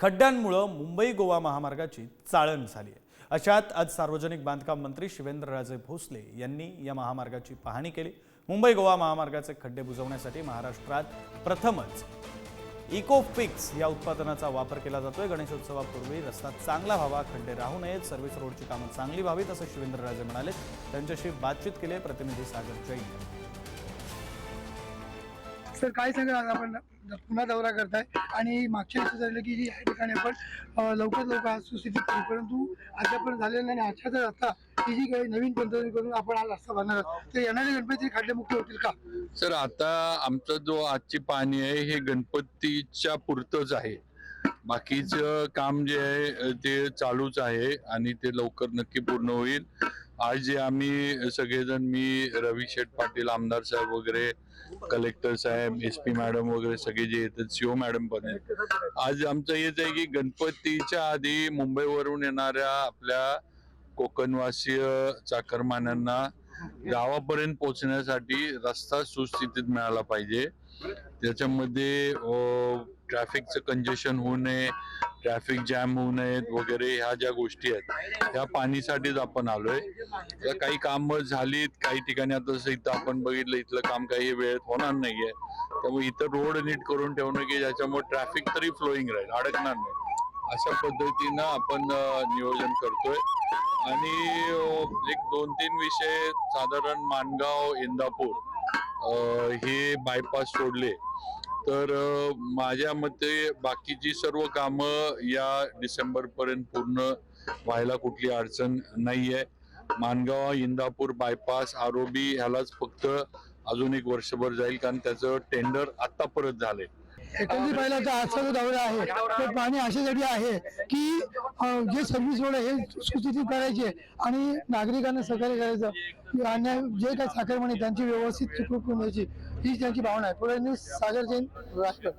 खड्ड्यांमुळं मुंबई गोवा महामार्गाची चाळण झाली आहे. अशात आज सार्वजनिक बांधकाम मंत्री शिवेंद्रराजे भोसले यांनी या महामार्गाची पाहणी केली. मुंबई गोवा महामार्गाचे खड्डे बुजवण्यासाठी महाराष्ट्रात प्रथमच इकोफिक्स या उत्पादनाचा वापर केला जातोय. गणेशोत्सवापूर्वी रस्ता चांगला व्हावा खड्डे राहू नयेत सर्व्हिस रोडची कामं चांगली व्हावीत असं शिवेंद्रराजे म्हणाले. त्यांच्याशी बातचीत केली प्रतिनिधी सागर जैन. सर काय सांगा आज आपण पुन्हा दौरा करताय आणि मागच्या वर्षी झालं की या ठिकाणी आपण लवकर लवकरात लवकर आज सुस्थितीत करू परंतु अद्यापर्यंत झालेलं नाही आणि आजच्या जर आता ही जी काही नवीन तंत्रज्ञान करून आपण आज रस्ता बांधणार आहोत तर येणारे गणपती खाद्यमुक्त होतील का? सर आता आमचा जो आजची पाणी आहे हे गणपतीच्या पुरतच आहे. बाकीचं काम जे आहे ते चालूच आहे आणि ते लवकर नक्की पूर्ण होईल. आज जे आम्ही सगळेजण मी रवी शेठ पाटील आमदार साहेब वगैरे कलेक्टर साहेब एस पी मॅडम वगैरे सगळे जे येतात सीओ मॅडम पण आहेत. आज आमचं हेच आहे की गणपतीच्या आधी मुंबईवरून येणाऱ्या आपल्या कोकणवासीय चाकरमान्यांना गावापर्यंत पोहोचण्यासाठी रस्ता सुस्थितीत मिळाला पाहिजे. त्याच्यामध्ये ट्रॅफिकचं कंजेशन होऊ नये. ट्रॅफिक जॅम होऊ नयेत वगैरे ह्या ज्या गोष्टी आहेत ह्या पाणीसाठीच आपण आलोय. तर काही कामं झालीत काही ठिकाणी आता जसं इथं आपण बघितलं इथलं काम काही वेळेत होणार नाहीये. त्यामुळे इथं रोड नीट करून ठेवणं की ज्याच्यामुळे ट्रॅफिक तरी फ्लोईंग राहील अडकणार नाही. अशा पद्धतीनं आपण नियोजन करतोय. आणि एक दोन तीन विषय साधारण मानगाव इंदापूर हे बायपास सोडले. तर माझ्या मते बाकीची सर्व कामं या डिसेंबर पर्यंत पूर्ण व्हायला कुठली अडचण नाही आहे मानगाव इंदापूर बायपास आरोबी ह्यालाच फक्त अजून एक वर्षभर जाईल कारण त्याचं टेंडर आत्ता परत झालंय. एकंदरीत पाहिलं तर आजचा जो दौरा आहे तो पाणी अशासाठी आहे की जे सर्व्हिस रोड आहे हे सुस्थितीत करायचे आणि नागरिकांना सहकार्य करायचं आणि जे काही साखरमणी त्यांची व्यवस्थित करून द्यायची ही त्यांची भावना आहे. पुढे सागर जैन राष्ट्र